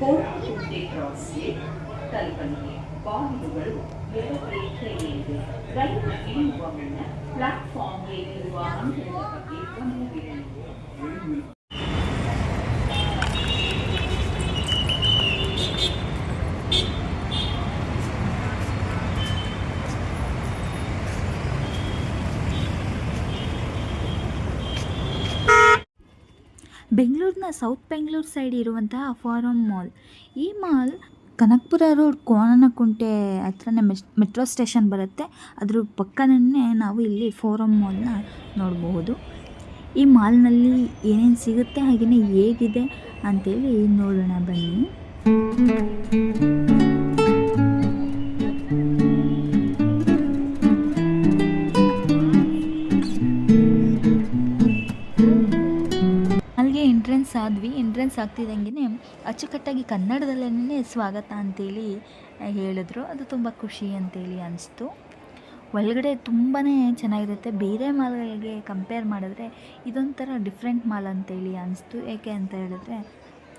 ಕೋಟೆ ಕ್ರಾಸ್ಗೆ ತಲುಪಲಿದೆ ಬಾಗಿಲುಗಳು ಎಡಗೈಗೆ ರೈಲು ಇಳಿಯುವ ಮುನ್ನ ಪ್ಲಾಟ್ಫಾರ್ಮ್ಗೆ ಇರುವ ಅಂಕಣದ ಬಗ್ಗೆ ಗಮನವಿರಲಿ ಬೆಂಗಳೂರಿನ ಸೌತ್ ಬೆಂಗಳೂರು ಸೈಡ್ ಇರುವಂತಹ ಫಾರಂ ಮಾಲ್. ಈ ಮಾಲ್ ಕನಕಪುರ ರೋಡ್ ಕೋಣನಕುಂಟೆ ಹತ್ರನೇ ಮೆಸ್, ಮೆಟ್ರೋ ಸ್ಟೇಷನ್ ಬರುತ್ತೆ. ಅದ್ರ ಪಕ್ಕನೇ ನಾವು ಇಲ್ಲಿ ಫೋರಂ ಮಾಲ್ನ ನೋಡಬಹುದು ಈ ಮಾಲ್ನಲ್ಲಿ ಏನೇನು ಸಿಗುತ್ತೆ ಹಾಗೆಯೇ ಹೇಗಿದೆ ಅಂತೇಳಿ ನೋಡೋಣ ಬನ್ನಿ. ಎಂಟ್ರೆನ್ಸ್ ಆದ್ವಿ. ಎಂಟ್ರೆನ್ಸ್ ಆಗ್ತಿದ್ದಂಗೆ ಅಚ್ಚುಕಟ್ಟಾಗಿ ಕನ್ನಡದಲ್ಲೇ ಸ್ವಾಗತ ಅಂತೇಳಿ ಹೇಳಿದ್ರು. ಅದು ತುಂಬ ಖುಷಿ ಅಂತೇಳಿ ಅನಿಸ್ತು. ಒಳಗಡೆ ತುಂಬಾ ಚೆನ್ನಾಗಿರುತ್ತೆ. ಬೇರೆ ಮಾಲ್ಗಳಿಗೆ ಕಂಪೇರ್ ಮಾಡಿದ್ರೆ ಇದೊಂಥರ ಡಿಫ್ರೆಂಟ್ ಮಾಲ್ ಅಂತೇಳಿ ಅನಿಸ್ತು. ಏಕೆ ಅಂತ ಹೇಳಿದ್ರೆ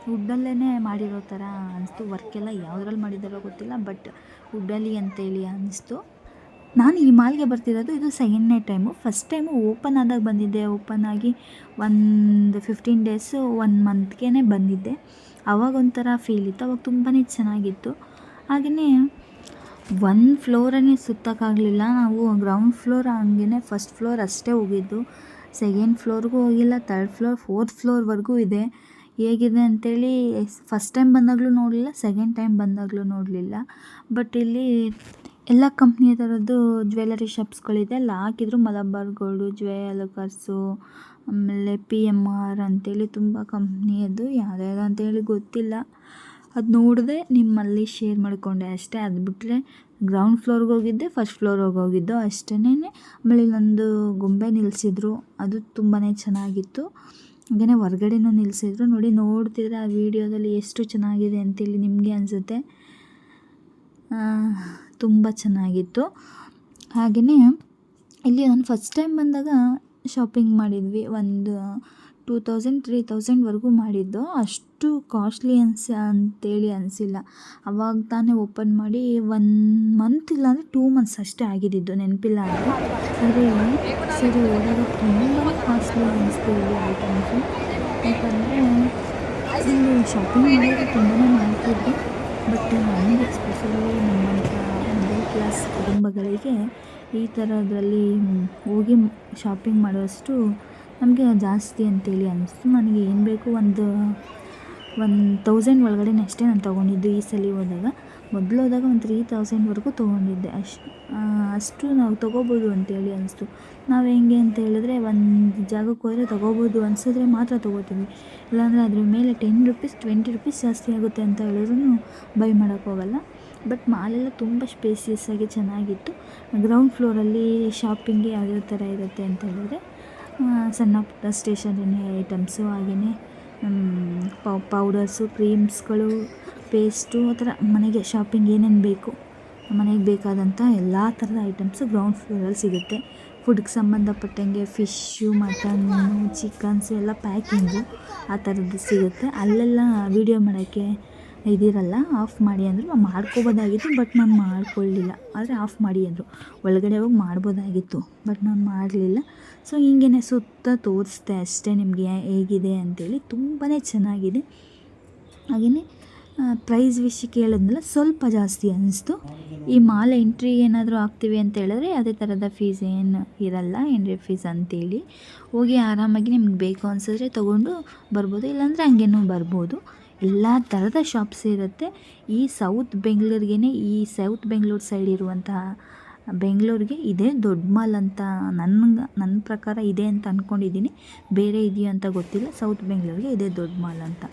ವುಡ್ಡಲ್ಲೇ ಮಾಡಿರೋ ಥರ ಅನಿಸ್ತು. ವರ್ಕೆಲ್ಲ ಯಾವುದ್ರಲ್ಲಿ ಮಾಡಿದಾರೋ ಗೊತ್ತಿಲ್ಲ ಬಟ್ ವುಡ್ಡಲ್ಲಿ ಅಂತೇಳಿ ಅನಿಸ್ತು. ನಾನು ಈ ಮಾಲ್ಗೆ ಬರ್ತಿರೋದು ಇದು ಸೆಕೆಂಡ್ನೇ ಟೈಮು ಫಸ್ಟ್ ಟೈಮು ಓಪನ್ ಆದಾಗ ಬಂದಿದ್ದೆ. ಓಪನ್ ಆಗಿ ಒಂದು ಫಿಫ್ಟೀನ್ ಡೇಸು ಒನ್ ಮಂತ್ಗೆ ಬಂದಿದ್ದೆ. ಅವಾಗ ಒಂಥರ ಫೀಲ್ ಇತ್ತು. ಅವಾಗ ತುಂಬಾ ಚೆನ್ನಾಗಿತ್ತು. ಹಾಗೆಯೇ ಒಂದು ಫ್ಲೋರನ್ನೇ ಸುತ್ತಕ್ಕಾಗಲಿಲ್ಲ. ನಾವು ಗ್ರೌಂಡ್ ಫ್ಲೋರ್ ಹಂಗೆ ಫಸ್ಟ್ ಫ್ಲೋರ್ ಅಷ್ಟೇ ಹೋಗಿದ್ದು. ಸೆಕೆಂಡ್ ಫ್ಲೋರ್ಗೂ ಹೋಗಿಲ್ಲ. ತರ್ಡ್ ಫ್ಲೋರ್ ಫೋರ್ತ್ ಫ್ಲೋರ್ವರೆಗೂ ಇದೆ. ಹೇಗಿದೆ ಅಂತೇಳಿ ಫಸ್ಟ್ ಟೈಮ್ ಬಂದಾಗಲೂ ನೋಡಲಿಲ್ಲ. ಸೆಕೆಂಡ್ ಟೈಮ್ ಬಂದಾಗಲೂ ನೋಡಲಿಲ್ಲ. ಬಟ್ ಇಲ್ಲಿ ಎಲ್ಲ ಕಂಪ್ನಿಯ ಥರದ್ದು ಜ್ಯುವೆಲರಿ ಶಾಪ್ಸ್ಗಳಿದೆ ಅಲ್ಲಿ ಹಾಕಿದ್ರು ಮಲಬಾರ್ ಗೋಲ್ಡು ಜ್ಯುವೆಲಕರ್ಸು ಆಮೇಲೆ ಪಿ ಎಂ ಆರ್ ಅಂತೇಳಿ ತುಂಬ ಕಂಪ್ನಿಯದ್ದು ಯಾವ್ದ್ಯಾವ್ದು ಅಂತೇಳಿ ಗೊತ್ತಿಲ್ಲ. ಅದು ನೋಡಿದೆ ನಿಮ್ಮಲ್ಲಿ ಶೇರ್ ಮಾಡಿಕೊಂಡೆ ಅಷ್ಟೇ. ಅದು ಬಿಟ್ಟರೆ ಗ್ರೌಂಡ್ ಫ್ಲೋರ್ಗೆ ಹೋಗಿದ್ದೆ ಫಸ್ಟ್ ಫ್ಲೋರ್ಗೆ ಹೋಗಿದ್ದು ಅಷ್ಟೇ ಆಮೇಲೆ ಇಲ್ಲೊಂದು ಗೊಂಬೆ ನಿಲ್ಲಿಸಿದ್ರು ಅದು ತುಂಬಾ ಚೆನ್ನಾಗಿತ್ತು. ಹಾಗೆಯೇ ಹೊರ್ಗಡೆನೂ ನಿಲ್ಲಿಸಿದ್ರು ನೋಡಿ, ನೋಡ್ತಿದ್ರೆ ಆ ವಿಡಿಯೋದಲ್ಲಿ ಎಷ್ಟು ಚೆನ್ನಾಗಿದೆ ಅಂತೇಳಿ ನಿಮಗೆ ಅನಿಸುತ್ತೆ. ತುಂಬ ಚೆನ್ನಾಗಿತ್ತು. ಹಾಗೆಯೇ ಇಲ್ಲಿ ನಾನು ಫಸ್ಟ್ ಟೈಮ್ ಬಂದಾಗ ಶಾಪಿಂಗ್ ಮಾಡಿದ್ವಿ. ಒಂದು ಟೂ ತೌಸಂಡ್ ತ್ರೀ ತೌಸಂಡ್ವರೆಗೂ ಮಾಡಿದ್ದು. ಅಷ್ಟು ಕಾಸ್ಟ್ಲಿ ಅನ್ಸ, ಅಂತೇಳಿ ಅನಿಸಿಲ್ಲ. ಅವಾಗ ತಾನೇ ಓಪನ್ ಮಾಡಿ ಒನ್ ಮಂತ್ ಇಲ್ಲಾಂದರೆ ಟೂ ಮಂತ್ಸ್ ಅಷ್ಟೇ ಆಗಿದ್ದಿದ್ದು. ನೆನಪಿಲ್ಲ ಅಂದರೆ ಆದರೆ ಸರಿ ಓಡಾಗ ತುಂಬ ಕಾಸ್ಟ್ಲಿ ಅನಿಸ್ತು ಇಲ್ಲಿ ಐಟಮ್ಸು ಯಾಕಂದರೆ ಇಲ್ಲಿ ಶಾಪಿಂಗ್ ಮಾಡೋದು ತುಂಬಾ ಮಾಡ್ತಿದ್ವಿ ಬಟ್ ನನಗೆ ಸ್ಪೆಷಲಿ ಮಿಡಲ್ ಕ್ಲಾಸ್ ಕುಟುಂಬಗಳಿಗೆ ಈ ಥರದ್ರಲ್ಲಿ ಹೋಗಿ ಶಾಪಿಂಗ್ ಮಾಡುವಷ್ಟು ನಮಗೆ ಜಾಸ್ತಿ ಅಂತೇಳಿ ಅನ್ನಿಸ್ತು ನನಗೆ ಏನು ಬೇಕು ಒಂದು ಒನ್ ತೌಸಂಡ್ ಒಳಗಡೆನೇ ಅಷ್ಟೇ ನಾನು ತೊಗೊಂಡಿದ್ದು ಈ ಸಲ ಹೋದಾಗ. ಮೊದಲು ಹೋದಾಗ ಒಂದು ತ್ರೀ ತೌಸಂಡ್ವರೆಗೂ ತೊಗೊಂಡಿದ್ದೆ. ಅಷ್ಟು ಅಷ್ಟು ನಾವು ತೊಗೋಬೋದು ಅಂತೇಳಿ ಅನಿಸ್ತು. ನಾವು ಹೆಂಗೆ ಅಂತ ಹೇಳಿದ್ರೆ ಒಂದು ಜಾಗಕ್ಕೆ ಹೋದರೆ ತೊಗೋಬೋದು ಅನಿಸಿದ್ರೆ ಮಾತ್ರ ತೊಗೋತೀವಿ. ಇಲ್ಲಾಂದರೆ ಅದ್ರ ಮೇಲೆ ಟೆನ್ ರುಪೀಸ್ ಟ್ವೆಂಟಿ ರುಪೀಸ್ ಜಾಸ್ತಿ ಆಗುತ್ತೆ ಅಂತ ಹೇಳಿದ್ರು ಬೈ ಮಾಡೋಕ್ಕೋಗಲ್ಲ ಬಟ್ ಮಾಲೆಲ್ಲ ತುಂಬ ಸ್ಪೇಸಿಯಸ್ ಆಗಿ ಚೆನ್ನಾಗಿತ್ತು. ಗ್ರೌಂಡ್ ಫ್ಲೋರಲ್ಲಿ ಶಾಪಿಂಗ್ಗೆ ಯಾವ್ಯಾವ ಥರ ಇರುತ್ತೆ ಅಂತ ಹೇಳಿದ್ರೆ ಸಣ್ಣ ಪುಟ್ಟ ಸ್ಟೇಷನರಿ ಐಟಮ್ಸು ಹಾಗೆಯೇ ಪೌಡರ್ಸು ಕ್ರೀಮ್ಸ್ಗಳು ಪೇಸ್ಟು ಆ ಥರ ಮನೆಗೆ ಶಾಪಿಂಗ್ ಏನೇನು ಬೇಕು, ಮನೆಗೆ ಬೇಕಾದಂಥ ಎಲ್ಲ ಥರದ ಐಟಮ್ಸು ಗ್ರೌಂಡ್ ಫ್ಲೋರಲ್ಲಿ ಸಿಗುತ್ತೆ. ಫುಡ್ಗೆ ಸಂಬಂಧಪಟ್ಟಂಗೆ ಫಿಶ್ಶು ಮಟನ್ನು ಚಿಕನ್ಸು ಎಲ್ಲ ಪ್ಯಾಕಿಂಗು ಆ ಥರದ್ದು ಸಿಗುತ್ತೆ. ಅಲ್ಲೆಲ್ಲ ವೀಡಿಯೋ ಮಾಡೋಕ್ಕೆ ಇದಿರಲ್ಲ ಆಫ್ ಮಾಡಿ ಅಂದರು ಮಾಡ್ಕೋಬೋದಾಗಿತ್ತು ಬಟ್ ನಾನು ಮಾಡ್ಕೊಳ್ಳಿಲ್ಲ ಆದರೆ ಆಫ್ ಮಾಡಿ ಅಂದರು. ಒಳಗಡೆ ಹೋಗಿ ಮಾಡ್ಬೋದಾಗಿತ್ತು ಬಟ್ ನಾನು ಮಾಡಲಿಲ್ಲ. ಸೊ ಹಿಂಗೆ ಸುತ್ತ ತೋರಿಸ್ದೆ ಅಷ್ಟೇ ನಿಮಗೆ ಹೇಗಿದೆ ಅಂತೇಳಿ. ತುಂಬಾ ಚೆನ್ನಾಗಿದೆ. ಹಾಗೆಯೇ ಪ್ರೈಸ್ ವಿಷಯ ಕೇಳಿದ್ನಲ್ಲ, ಸ್ವಲ್ಪ ಜಾಸ್ತಿ ಅನ್ನಿಸ್ತು ಈ ಮಾಲ್ ಎಂಟ್ರಿ ಏನಾದರೂ ಆಗ್ತೀವಿ ಅಂತ ಹೇಳಿದ್ರೆ ಅದೇ ಥರದ ಫೀಸ್ ಏನು ಇರಲ್ಲ ಎಂಟ್ರಿ ಫೀಸ್ ಅಂತೇಳಿ. ಹೋಗಿ ಆರಾಮಾಗಿ ನಿಮ್ಗೆ ಬೇಕು ಅನಿಸಿದ್ರೆ ತೊಗೊಂಡು ಬರ್ಬೋದು, ಇಲ್ಲಾಂದರೆ ಹಂಗೇನೂ ಬರ್ಬೋದು. ಎಲ್ಲ ಥರದ ಶಾಪ್ಸ್ ಇರುತ್ತೆ. ಈ ಸೌತ್ ಬೆಂಗಳೂರಿಗೇ ಈ ಸೌತ್ ಬೆಂಗಳೂರು ಸೈಡ್ ಇರುವಂತಹ ಬೆಂಗಳೂರಿಗೆ ಇದೇ ದೊಡ್ಡ ಮಾಲ್ ಅಂತ ನನ್ಗೆ ನನ್ನ ಪ್ರಕಾರ ಇದೆ ಅಂತ ಅಂದ್ಕೊಂಡಿದ್ದೀನಿ ಬೇರೆ ಇದೆಯಾ ಅಂತ ಗೊತ್ತಿಲ್ಲ. ಸೌತ್ ಬೆಂಗಳೂರಿಗೆ ಇದೇ ದೊಡ್ಡ ಮಾಲ್ ಅಂತ.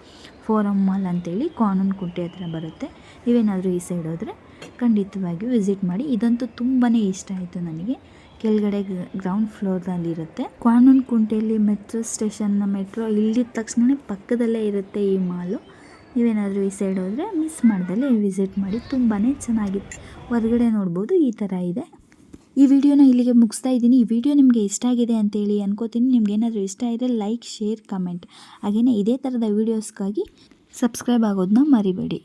ಫೋರಮ್ ಮಾಲ್ ಅಂತೇಳಿ ಕಾನೂನು ಕುಂಟೆ ಹತ್ರ ಬರುತ್ತೆ. ನೀವೇನಾದರೂ ಈ ಸೈಡ್ ಹೋದರೆ ಖಂಡಿತವಾಗಿಯೂ ವಿಸಿಟ್ ಮಾಡಿ. ಇದಂತೂ ತುಂಬಾ ಇಷ್ಟ ಆಯಿತು ನನಗೆ. ಕೆಳಗಡೆ ಗ್ರೌಂಡ್ ಫ್ಲೋರ್ನಲ್ಲಿರುತ್ತೆ ಕ್ವಾನೂನ್ ಕುಂಟೆಯಲ್ಲಿ ಮೆಟ್ರೋ ಸ್ಟೇಷನ್ ಮೆಟ್ರೋ ಇಲ್ಲಿದ್ದ ತಕ್ಷಣ ಪಕ್ಕದಲ್ಲೇ ಇರುತ್ತೆ ಈ ಮಾಲು. ನೀವೇನಾದರೂ ಈ ಸೈಡ್ ಹೋದರೆ ಮಿಸ್ ಮಾಡ್ದಲ್ಲೇ ವಿಸಿಟ್ ಮಾಡಿ ತುಂಬಾ ಚೆನ್ನಾಗಿದೆ ಹೊರಗಡೆ ನೋಡ್ಬೋದು ಈ ಥರ ಇದೆ. ಈ ವಿಡಿಯೋನ ಇಲ್ಲಿಗೆ ಮುಗಿಸ್ತಾ ಇದ್ದೀನಿ. ಈ ವಿಡಿಯೋ ನಿಮಗೆ ಇಷ್ಟ ಆಗಿದೆ ಅಂತೇಳಿ ಅನ್ಕೋತೀನಿ. ನಿಮ್ಗೆ ಏನಾದರೂ ಇಷ್ಟ ಇದ್ದರೆ ಲೈಕ್ ಶೇರ್ ಕಮೆಂಟ್ ಹಾಗೆಯೇ ಇದೇ ಥರದ ವೀಡಿಯೋಸ್ಗಾಗಿ ಸಬ್ಸ್ಕ್ರೈಬ್ ಆಗೋದನ್ನ ಮರಿಬೇಡಿ.